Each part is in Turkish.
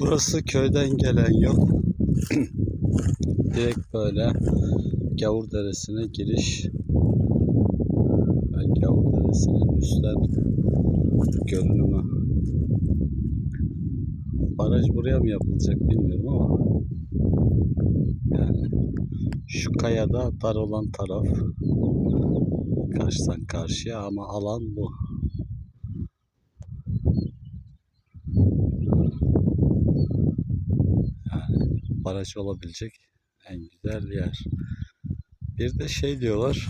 Burası köyden gelen yol. Direkt böyle Gavur Deresi'ne giriş. Ve Gavur Deresi'nin üstten görünümü. Baraj buraya mı yapılacak bilmiyorum ama yani şu kayada dar olan taraf karşıdan karşıya ama alan bu. Baraj olabilecek en güzel yer. Bir de şey diyorlar.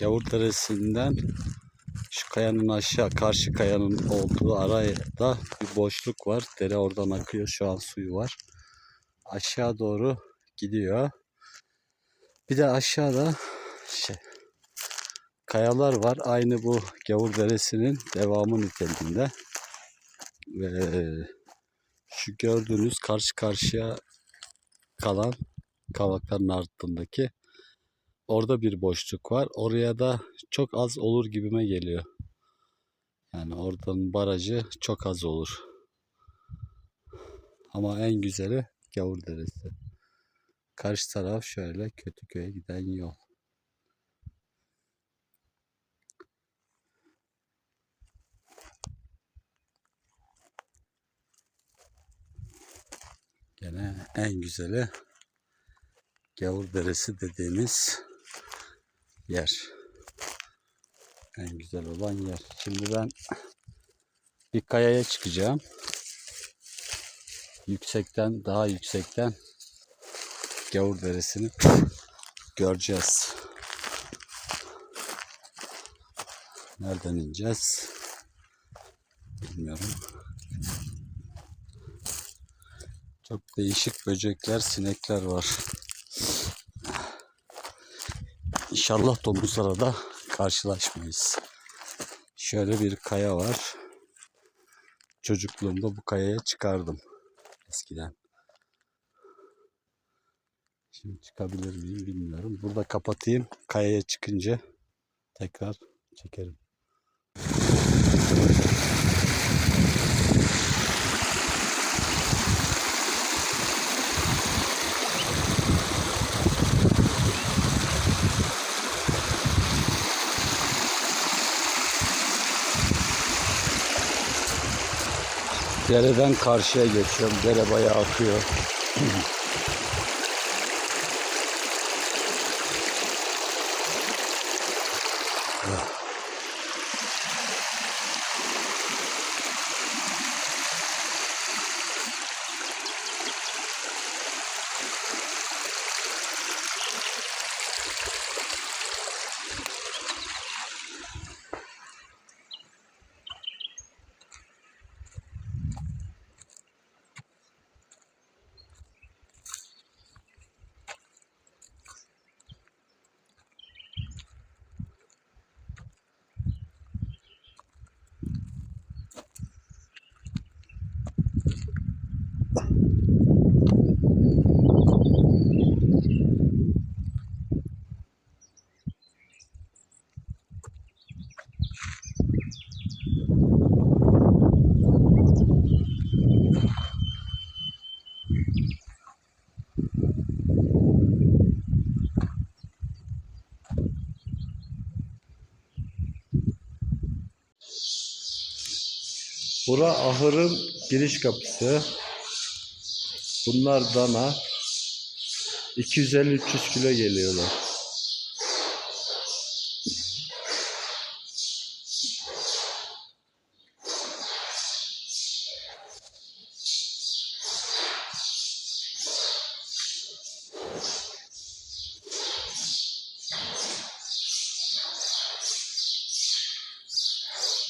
Gavur Deresi'nden şu kayanın aşağı karşı kayanın olduğu arada bir boşluk var. Dere oradan akıyor. Şu an suyu var. Aşağı doğru gidiyor. Bir de aşağıda şey kayalar var. Aynı bu Gavur Deresi'nin devamı niteliğinde. Ve şu gördüğünüz karşı karşıya kalan kavakların ardındaki orada bir boşluk var. Oraya da çok az olur gibime geliyor. Yani oradan barajı çok az olur. Ama en güzeli Gavur Deresi. Karşı taraf şöyle Kötüköy'e giden yol. Gene en güzeli Gavur Deresi dediğimiz yer. En güzel olan yer. Şimdi ben bir kayaya çıkacağım. Yüksekten, daha yüksekten Gavur Deresi'ni göreceğiz. Nereden ineceğiz? Bilmiyorum. Çok değişik böcekler, sinekler var. İnşallah domuzlara da karşılaşmayız. Şöyle bir kaya var. Çocukluğumda bu kayaya çıkardım eskiden. Şimdi çıkabilir miyim bilmiyorum. Burada kapatayım. Kayaya çıkınca tekrar çekerim. Dereden karşıya geçiyorum. Dere bayağı akıyor. Bura ahırın giriş kapısı. Bunlar dana. 250-300 kilo geliyorlar.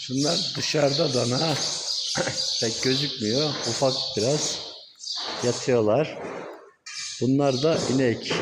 Şunlar dışarıda dana. Pek gözükmüyor. Ufak biraz. Yatıyorlar. Bunlar da inek.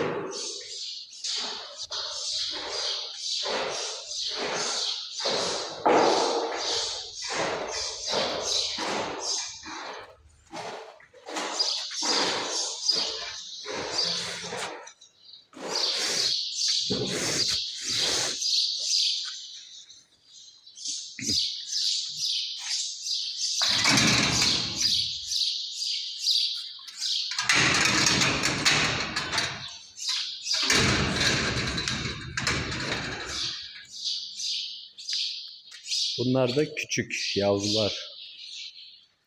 Bunlar da küçük yavrular.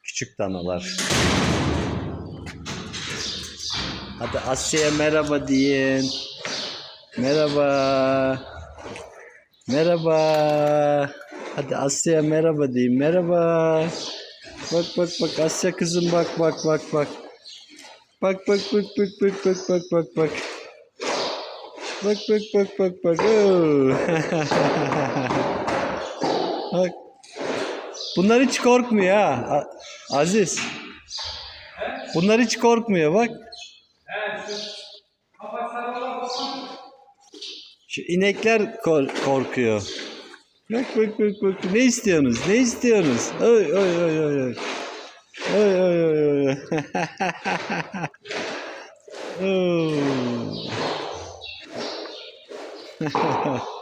Küçük danalar. Hadi Asya'ya merhaba deyin. Merhaba. Merhaba. Hadi Asya'ya merhaba deyin. Merhaba. Bak bak bak Asya kızım bak bak bak bak. Bak bak bak bak bak bak bak bak bak. Bak bak bak bak bak. Bak. Bunlar hiç korkmuyor ha. Aziz. Bunlar hiç korkmuyor bak. Şu inekler kor- korkuyor. Bak bak bak bak. Ne istiyorsunuz? Ne istiyorsunuz? Oy oy oy oy oy. Oy oy oy oy. Oo.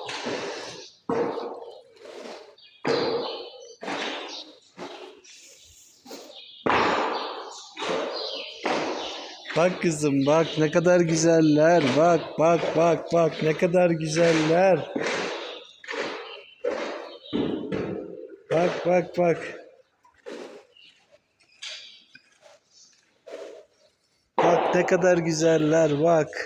Bak kızım bak ne kadar güzeller. Bak bak bak bak ne kadar güzeller. Bak bak bak. Bak ne kadar güzeller bak.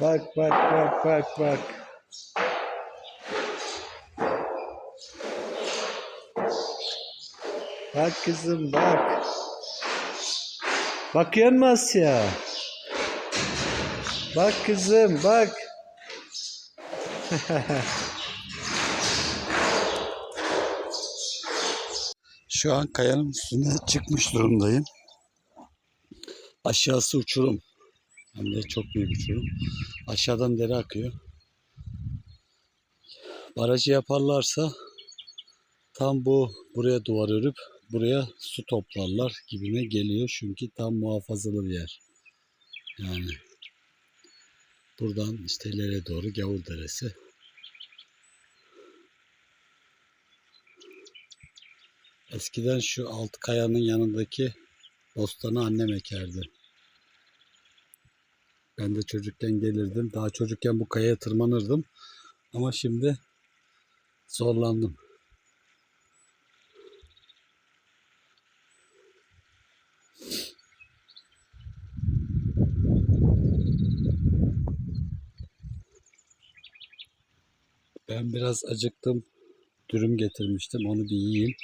Bak bak bak bak bak. Bak kızım bak. Bakıyor musun Asya? Bak kızım bak. Şu an kayanın üstüne çıkmış durumdayım. Aşağısı uçurum. Hem de çok büyük uçurum. Aşağıdan dere akıyor. Barajı yaparlarsa tam bu buraya duvar örüp buraya su toplarlar gibime geliyor. Çünkü tam muhafazalı bir yer. Yani buradan işte ileriye doğru Gavur Deresi. Eskiden şu alt kayanın yanındaki bostanı annem ekerdi. Ben de çocukken gelirdim. Daha çocukken bu kayaya tırmanırdım. Ama şimdi zorlandım. Ben biraz acıktım. Dürüm getirmiştim. Onu bir yiyeyim.